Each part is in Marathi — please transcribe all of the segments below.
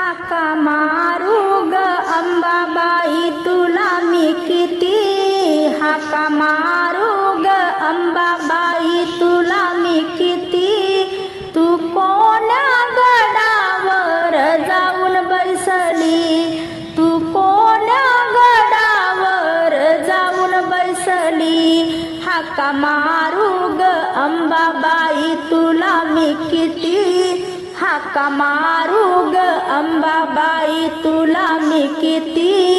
हाका मारू ग अंबाबाई तुला मी किती हाका मारू ग अंबाबाई? अंबाबाई तुला मी किती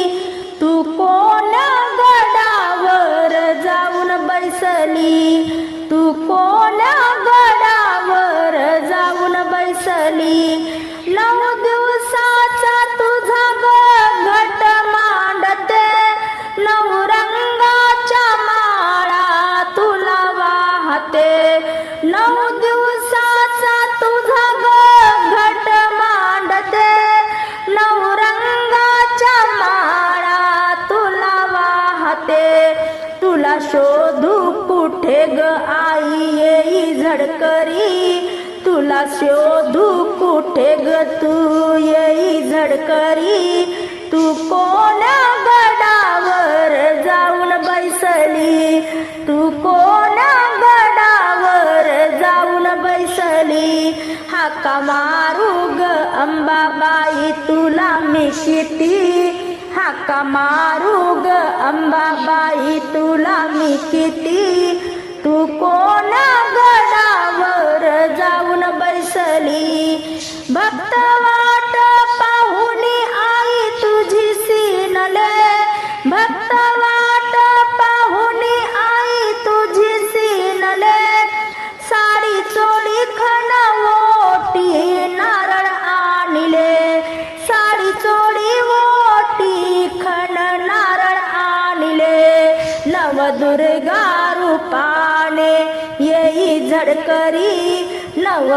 गडकरी तू कोण्या गडावर जाऊन बैसली? तू कोण्या गडावर जाऊन बैसली? हाका मारू ग अंबाबाई तुला मी किती हाका मारू ग अंबाबाई तुला मी किती. तू कोण्या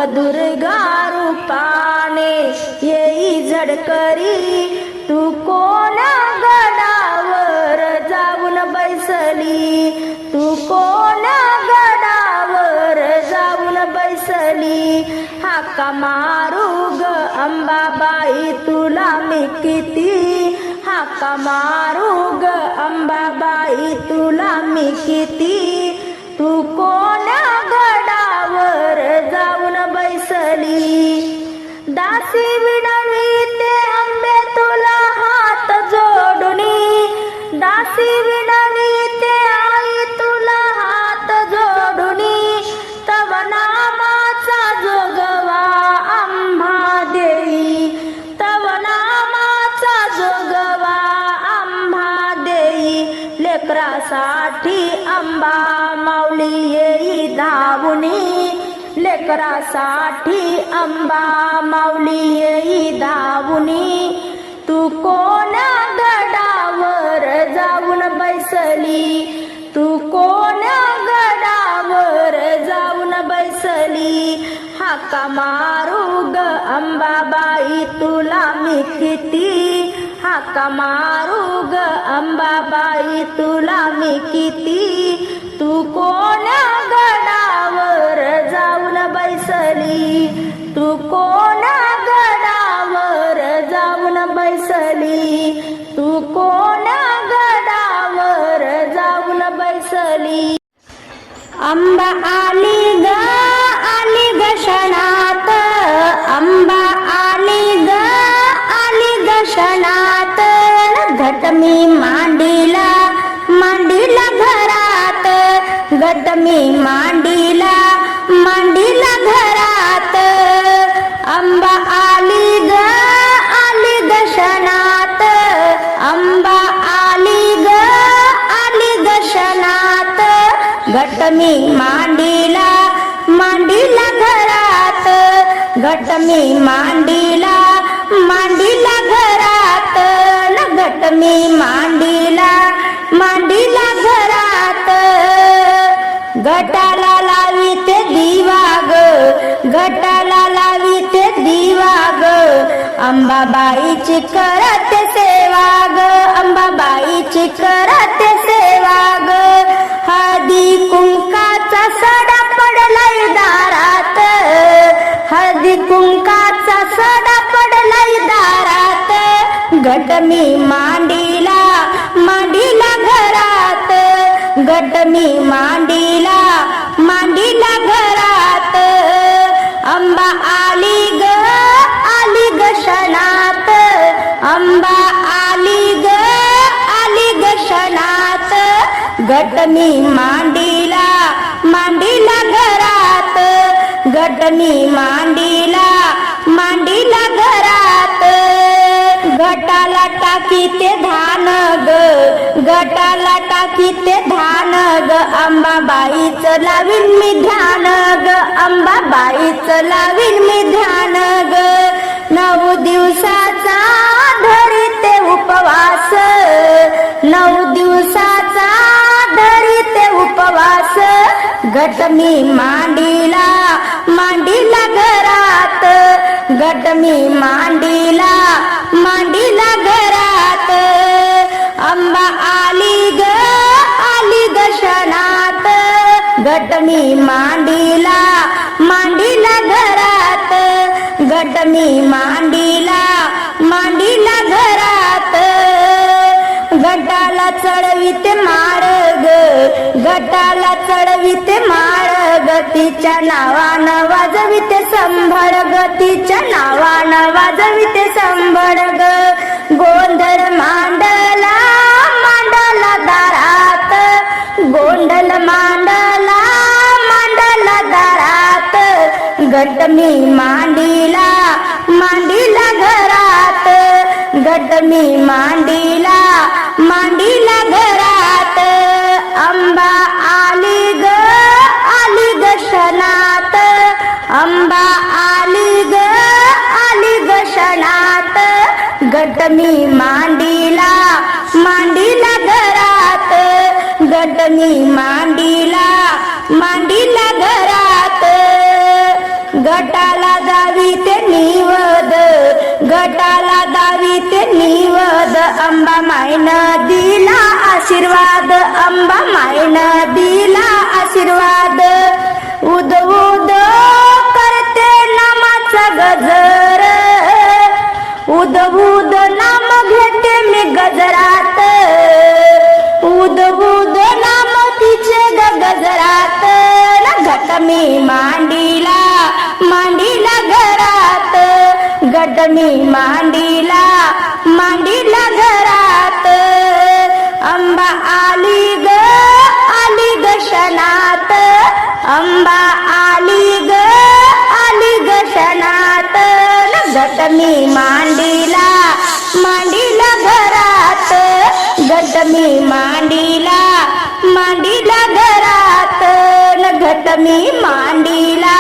दुर्गा रूपाने येई झडकरी तू कोण्या गडावर जाऊन बैसली? तू कोण्या गडावर जाऊन बैसली? हाका मारू ग अंबाबाई तुला मी किती? हाका मारू ग अंबाबाई तुला मी किती? तू कोण साठी अंबा माऊली येई धावुनी. तू कोण्या गडावर जाऊन बैसली? तू कोण्या गडावर जाऊन बैसली? हाका मारू ग अंबाबाई तुला मी किती? हाका मारू ग अंबाबाई तुला मी किती? तू कोण्या गडा तू कोणा गडावर जाऊन बैसली? तू कोणा गडावर जाऊन बैसली? आंबा आली ग आली ग क्षणात. आंबा आली ग आली ग क्षणात. घट मी मांडीला मांडीला घरात. घट मी मांडीला मांडीला घरात. घट मी मांडीला मांडीला घरात. न घट मी मांडीला मांडीला घरात. घटाला लावी ते दिवा ग घटाला लावी ते दिवा ग अंबाबाईची करत सेवा ग अंबाबाईची करत सेवा ग घटमी मांडीला मांडीला घरात. घटमी मांडीला मांडीला घरात. अंबा आली ग आली ग क्षणात अंबा आली ग आली ग क्षणात घटमी मांडीला मांडीला घरात. घटमी मी मांडीला टाकी ते धान ग. गटाला टाकी ते धान ग. अंबाबाईच लावीन मी ध्यान ग. अंबाबाईच लावीन मी ध्यान ग. नऊ दिवसाचा धरी ते उपवास. नऊ दिवसाचा धरी ते उपवास. गट मी मांडीला मांडीला घरात. गट मी मांडीला मांडीला घरात. गटमी मांडीला मांडीला घरात. गटमी मांडीला मांडीला घरात. गटाला चढविते मार्ग गटाला चढविते मार्ग. तिच्या नावानं वाजविते संभळ ग तिच्या नावानं वाजविते संभळ. ग गोंधळ मांडला मांडला दारात. गोंधळ मांड घटमी मांडीला मांडीला घरात. घटमी मांडीला मांडीला घरात. अंबा आली ग आली ग क्षणात. अंबा आली ग आली ग क्षणात. घटमी मांडीला मांडीला घरात. घटमी मांडीला मांडीला मांडी आशीर्वाद अंबा मायन दिला आशीर्वाद अंबा मायन दिला आशीर्वाद. उद उद करते नामाचा गजर. उद उद नाम घेते मी गजरात. उद उद नाम तिचे ग गजरात. न घटमी मांडीला घटमी मांडीला मांडीला घरात. अंबा आली ग आली ग क्षणात. अंबा आली ग आली ग क्षणात. न घटमी मांडीला मांडीला घरात. घटमी मांडीला मांडीला घरात. न घटमी मांडीला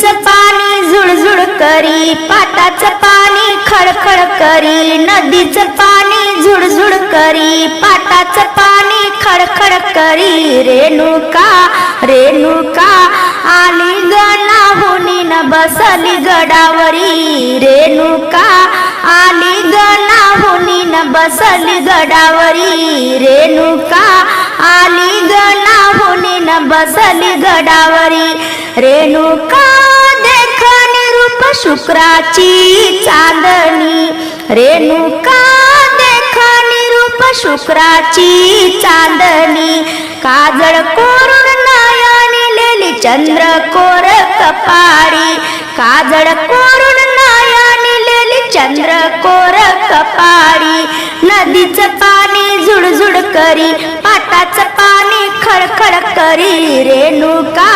नदीचं पाणी झुळझुळ करी पाटाचं पाणी खडखड करी नदीचं पाणी झुळझुळ करी पाटाचं पाणी खडखड करी. रेणुका रेणुका आली गणाहुनी न बसली गडावरी. रेणुका आली गणाहुनी न बसली गडावरी. रेणुका आली गणाहुनी न बसली गडावरी. रेणुका शुक्राची चांदणी. रेणुका देखा निरूप शुक्राची चांदणी. काजळ कोरून नयनी लेली चंद्र कोर कपाळी. काजळ कोरून नयनी लेली चंद्र कोर कपाळी. नदीचं पाणी झुडझुड करी पाटाचं पाणी खडखड करी. रेणुका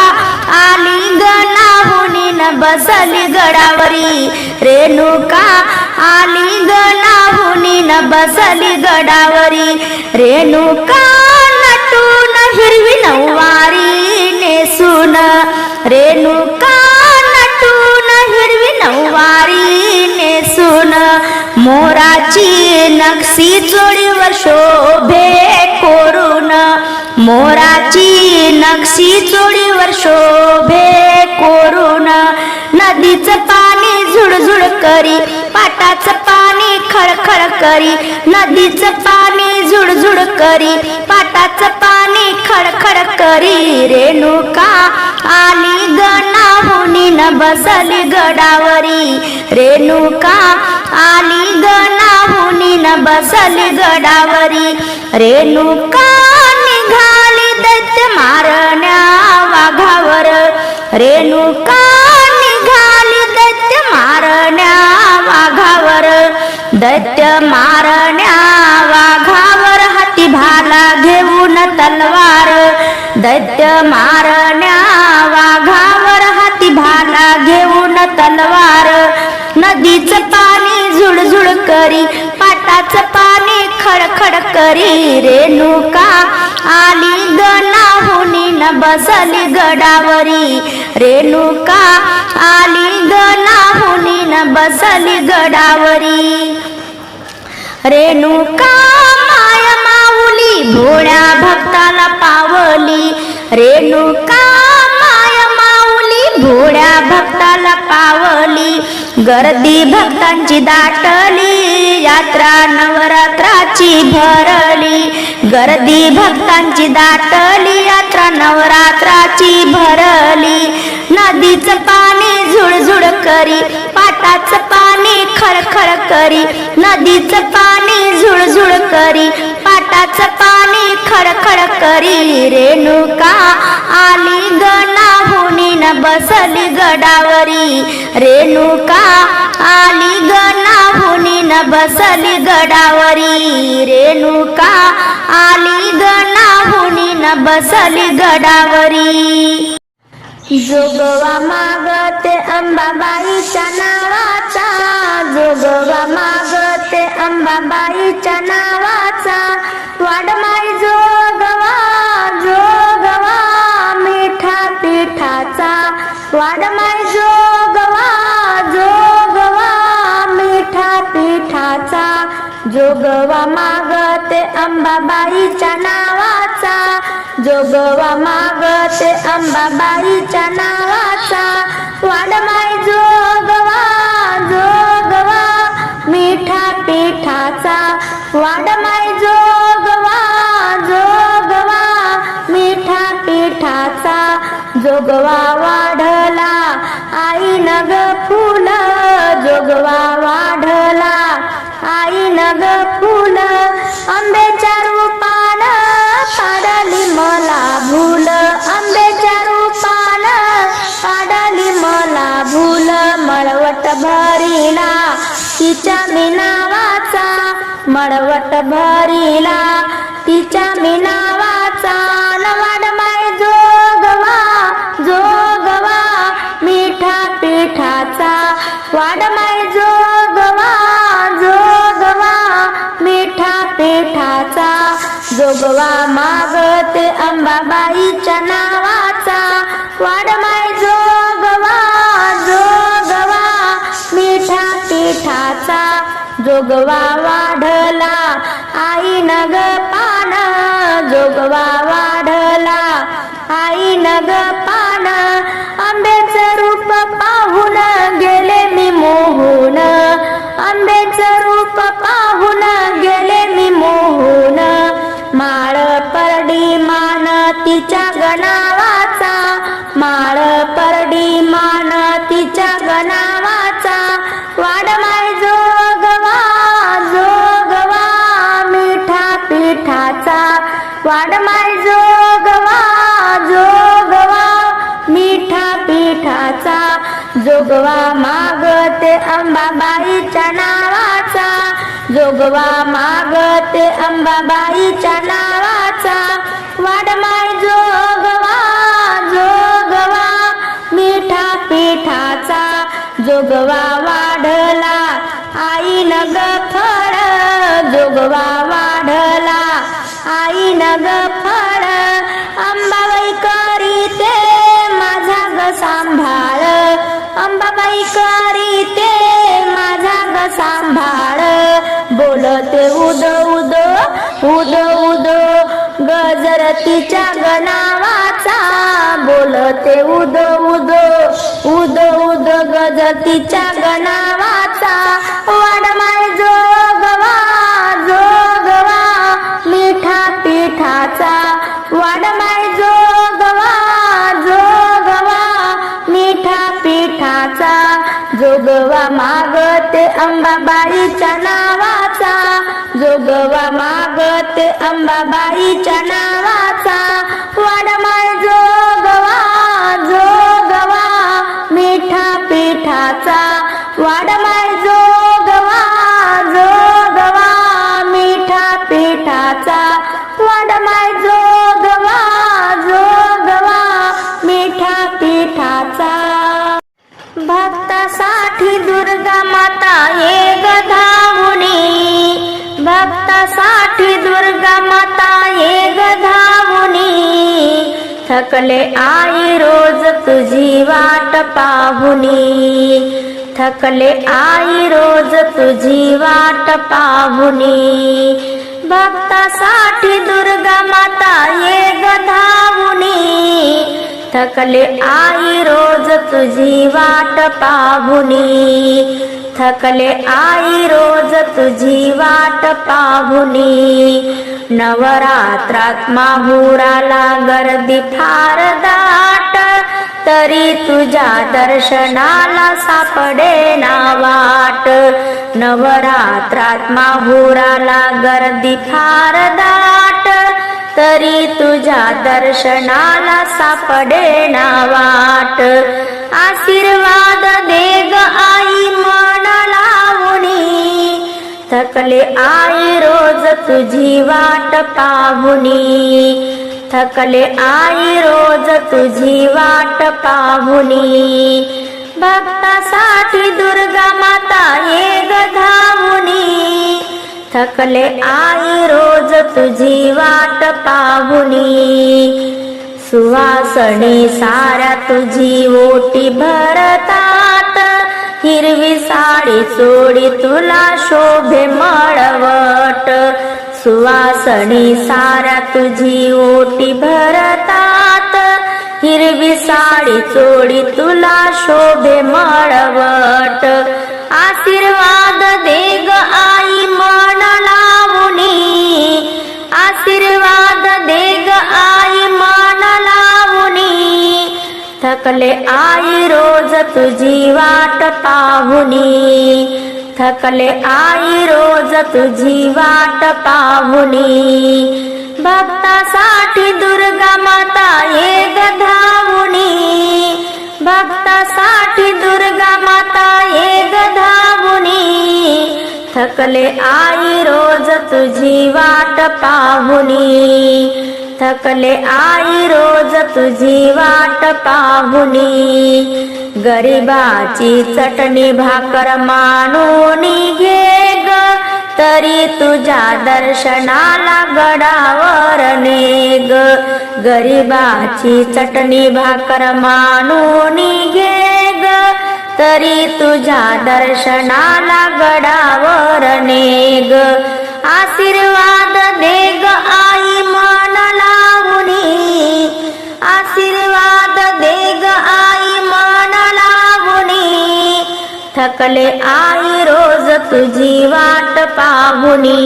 आली गणाहुनी बसली गडावरी. रेणुका आली गणाहुनी न बसली गडावरी. रेणुका नटून हिरवी नऊवारी नेसून. रेणुका नटून हिरवी नऊवारी नेसून. मोराची नक्षी जोडीवर शोभे कोरून. मोराची नक्षी चोळीवर शोभे कोरून नदीचं पाणी झुळझुळ करी पाटाचं पाणी खळखळ करी नदीचं पाणी झुडझुड करी पाटाचं पाणी खळखळ करी. रेणुका आली गणाहुनी न बसली गडावरी. रेणुका आली गणाहुनी न बसली गडावरी. रेणुका रेणुका निघाली दैत्य मारण्या वाघावर दैत्य मारण्या वाघावर हाती भाला घेऊन तलवार. दैत्य मारण्या वाघावर हाती भाला घेऊन तलवार. नदीचं पाणी झुळझुळ करी पाटाचं पाणी खडखड करी. रेणुका आली गणाहुनी न बसली गडावरी. रेणुका आली गणाहुनी न बसली गडावरी. रेणुका माय माऊली भोळ्या भक्ताला पावली. रेणुका माय माऊली भोळ्या भक्ताला पावली. गर्दी भक्तांची दाटली यात्रा नवरात्राची भरली. गर्दी भक्तांची दाटली यात्रा नवरात्राची भरली. नदीचं पाणी झुळझुळ करी पाटाचं पाणी खळखळ करी. नदीचं पाणी झुळझुळ करी पाटाचं पाणी खळखळ करी. रेणुका आली गणाहुनी हो बसली गडावरी. रेणुका आली गणाहुनी न बसली गडावरी. रेणुका आली गणाहुनी न बसली गडावरी. जोगवा मागते अंबाबाईच्या नावाचा. जोगवा मागते अंबाबाईच्या नावा अंबाबाईच्या नावाचा. जोगवा मागते अंबाबाईच्या नावाचा. वाडमाय जोगवा जोगवा. मिठा पिठाचा. वाडमाय जोगवा जोगवा. मिठा पिठाचा. जोगवा वाढला आई नग फुल. जोगवा वाढला आई नग फुल. आंब्याच्या भरीला तिच्या मी नावाचा मळवट भरीला तिच्या मी नावाचा नवाड माय जोगवा जोगवा मिठा पिठाचा वाडमाय जोगवा जोगवा मिठा पिठाचा जोगवा मागते अंबाबाईच्या ना जोगवा वाढला. आई नग पान जोगवा वाढला. आई नग पान आंब्याचं रूप पाहून गेले मी मोहून. आंब्याचं रूप पाहून गेले मी मोहून. माळ परडी मान तिच्या गणा अंबाबाईच्या नावाचा. जोगवा मागते अंबाबाईच्या नावाचा. वाडमाय जोगवा जोगवा मिठा पिठाचा. जोगवा वाढला आई नग फळ. जोगवा वाढला आई नग फळ. उद उद गजर तिच्या गणावाचा. बोलते उद उद उद उद गजर तिच्या मागते अंबाबाईच्या नावाचा थकले आई रोज तुझी वाट पाहुनी. थकले आई रोज तुझी वाट पाहुनी. भक्तासाठी दुर्गा माता ये गधावुनी थकले आई रोज तुझी वाट पाहुनी. थकले आई रोज तुझी वाट पाहुनी. नवरात्रात माहुराला गर्दी फार दाट तरी तुझ्या दर्शनाला सापडे ना वाट. नवरात्रात माहुराला गर्दी फार दाट तरी तुझ्या दर्शनाला सापडे ना वाट. आशीर्वाद दे ग आई थकले आई रोज तुझी वाट पाहुनी. थकले आई रोज तुझी वाट पाहुनी. भक्तासाठी दुर्गा माता ये धावुनी थकले आई रोज तुझी वाट पाहुनी. सुवासणी सारा तुझी ओटी भरता हिरवी साडी चोडी तुला शोभे मळवट. सुवासणी सारा तुझी ओटी भरतात. हिरवी साडी चोडी तुला शोभे मळवट. आशीर्वाद दे ग आई मन लावणी आशीर्वाद दे ग आई मन थकले आई रोज तुझी वाट पाहुनी. थकले आई रोज तुझी वाट पाहुनी. भक्तासाठी दुर्गा माता ये गधावुनी भक्तासाठी दुर्गा माता ये गधावुनी थकले आई रोज तुझी वाट पाहुनी. थकले आई रोज तुझी वाट पाहुनी. गरिबाची चटणी भाकर मानूनी घे ग तरी तुझ्या दर्शनाला गडावर नेग. गरिबाची चटणी भाकर मानूनी घे ग तरी तुझ्या दर्शनाला गडावर नेग. आशीर्वाद दे ग आई मन. लावणी आशीर्वाद दे ग आई मन. लावणी थकले आई रोज तुझी वाट पाहुनी.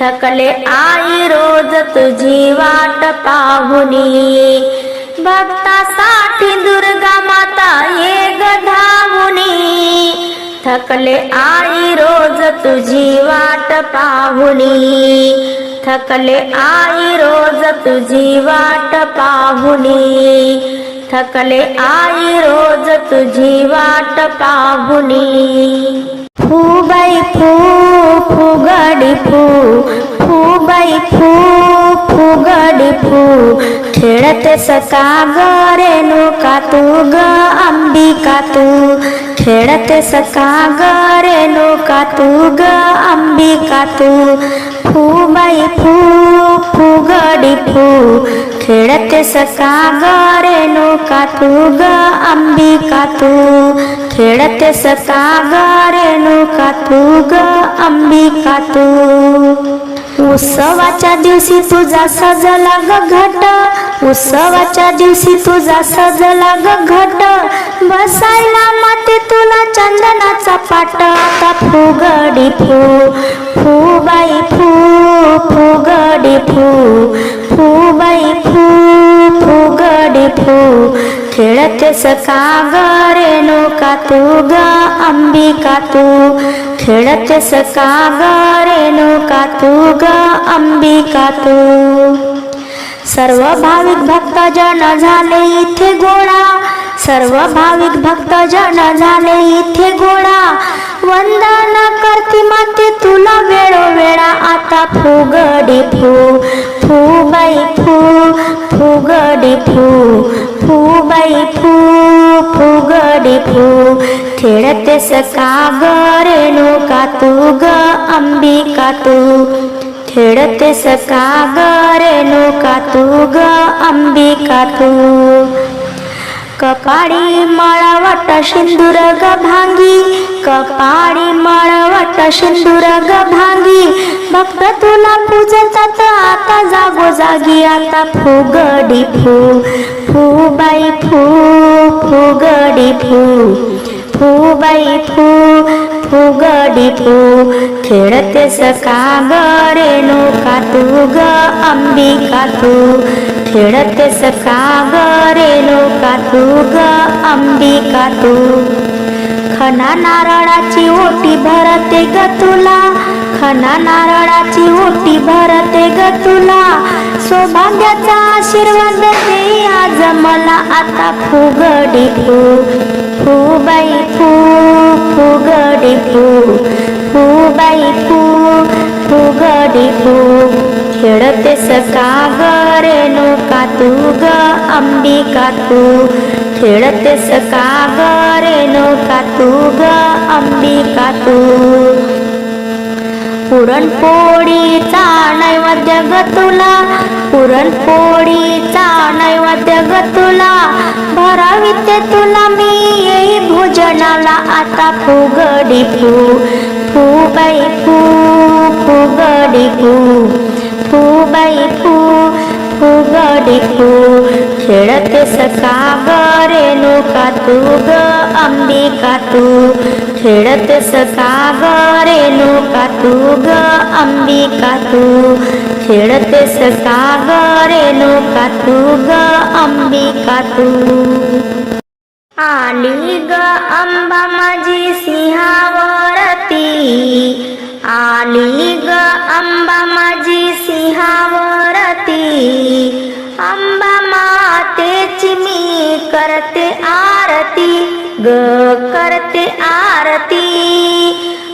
थकले आई रोज तुझी वाट पाहुनी. भक्तासाठी दुर्गा माता ये गधा थकले आई रोज तुझी वाट पाहुनी. थकले आई रोज तुझी वाट पाहुनी. थकले आई रोज तुझी वाट पाहुनी. फूबाई फू फुगडी फू फूबाई फू फुगडी फू. खेळते सकागरे नुका तू ग अंबिका तू? खेळते सकागरे नुका तू ग अंबिका तू. फूबाई फू फुगडी फू. खेळते सकागरे नुका तू ग अंबिका तू. खेळते सकागरे नुका तू ग अंबिका तू. उत्सवाच्या दिवशी तुझा सजला ग घट. उत्सवाच्या दिवशी तुझा सजला ग घट. बसायला माते तुला चंदनाचा पाट. आता फुगडी फू फूबाई फू फुगडी फू फूबाई फू फुगडी फू. खेळते सकागरे नोका तू ग अंबिका तू खेळतेस का ग रेणुका तू ग अंबिका तू सर्व भाविक भक्त जन झाले इथे गोळा. सर्व भाविक भक्त जन झाले इथे गोळा. वंदन करती माते तुला वेळोवेळा आता फुगडी फू. फू बाई फू फुगडी फू. फू बाई फू फुगडी फू खेळते का ग रेणुका तू ग अंबिका तू. खेळते का ग रेणुका तू ग अंबिका तू. कपाळी मळवट सिंदूर ग भांगी कपाळी मळवट सिंदूर ग भांगी. भक्त तुला पूजतात आता जागो जागी आता फुगडी फू. फू बाई फू फुगडी फू. फू बाई फू फुगडी फू. खेळते सका गरे रेणुका तू ग अंबिका तू. खेळते सका गरे रेणुका तू ग अंबिका तू. खना नारळाची ओटी भरते ग तुला. खना नारळाची ओटी भरते ग तुला. सौभाग्याचा आशीर्वाद दे. आज मला आता फुगडी फू फू बाई फू फुगडी फू फू बाई फू फुगडी फू. खेळते का गरे नोका तू ग अंबिका तू. खेळते का गरे नोका तू ग अंबिका तू. पुरणपोळीचा नैवेद्य ग तुला. पुरणपोळीचा नैवेद्य ग तुला. भराविते तुला मी येई भोजनाला आता फुगडी फू. फू बाई फू फुगडी फू. फू बाई फू फुगडी तू खेळतेस सका ग रेणुका तू ग अंबिका तू खेळतेस सका ग रेणुका तू ग अंबिका तू खेळतेस सका ग रेणुका तू ग अंबिका तू आली ग अंबा माझी सिंहावरती आली ग अंबा माझी सिंहावरती. अंबा मातेची मी करते आरती. ग करते आरती.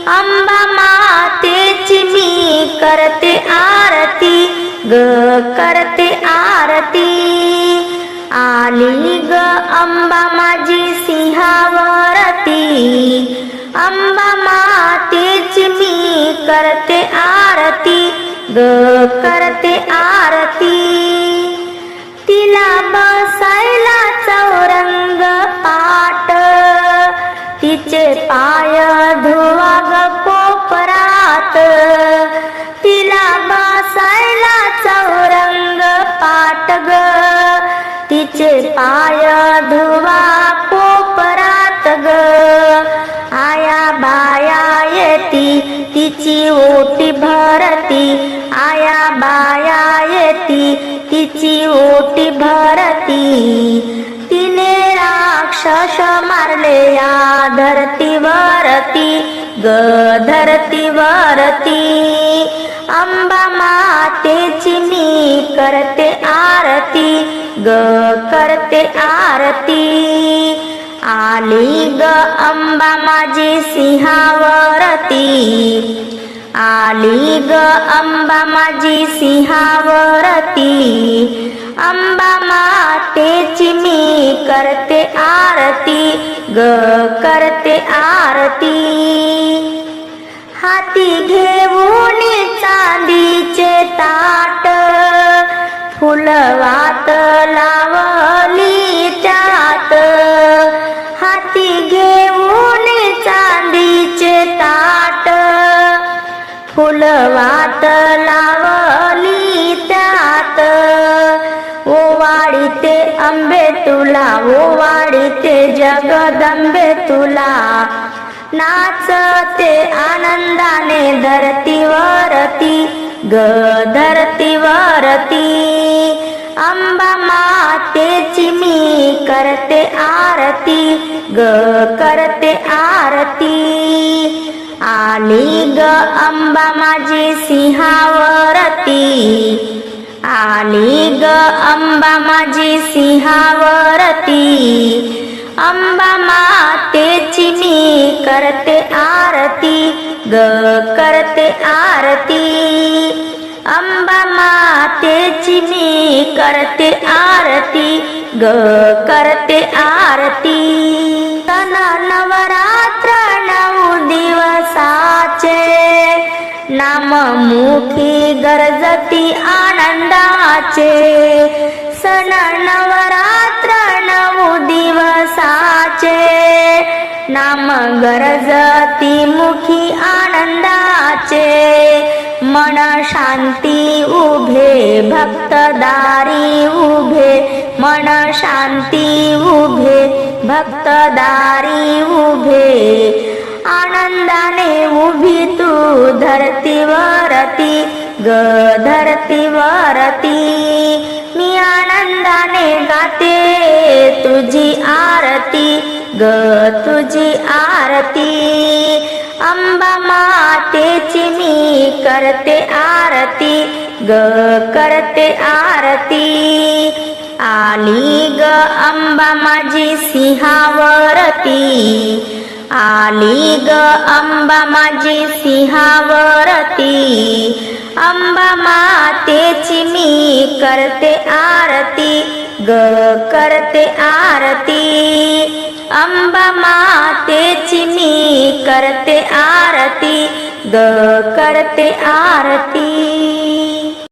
अंबा मातेची मी करते आरती. ग करते आरती. आली ग अंबा माझी सिंहावरती. अंबा मा करते आरती ग करते आरती. तिला बसायला चौरंग पाट तिचे पाय धुवा ग कोपरात. तिला बसायला चौरंग पाट ग. तिचे पाय धुवा तिची ओटी भरती आया बाया येती. तिची ओटी भरती तिने राक्षस मारले या धरतीवरती. ग धरतीवरती अंबा मातेची मी करते आरती ग करते आरती. आली ग अंबा माझी सिंहावरती. आली ग अंबा माझी सिंहावरती. अंबा मातेची मी करते आरती ग करते आरती. हाती घेऊन चांदीचे ताट फुलवातला वाट लावली त्यात. ओवाळीते आंबे तुला ओवाळीते जगदंबे तुला. नाचते आनंदाने धरतीवरती ग धरतीवरती. अंबा मातेची मी करते आरती ग करते आरती. आली ग अंबा माझी सिंहावरती. आली ग अंबा माझी सिंहावरती. अंबा मातेची मी करते आरती ग करते आरती. अंबा मातेची मी करते आरती ग करते आरती मुखी गरजती आनंदाचे. सण नवरात्र नऊ दिवसाचे. नाम गरजती मुखी आनंदाचे. मन शांती उभे भक्तदारी उभे. मन शांती उभे भक्तदारी उभे. आनंदाने उभी तू धरतीवरती ग धरतीवरती मी आनंदाने गाते तुझी आरती ग तुझी आरती. अंबा मातेची मी करते आरती ग करते आरती. आली ग अंबा माझी सिंहावरती. आली ग अंबा माझी सिंहावरती. अंबा मातेची मी करते आरती ग करते आरती. अंबा मातेची मी करते आरती ग करते आरती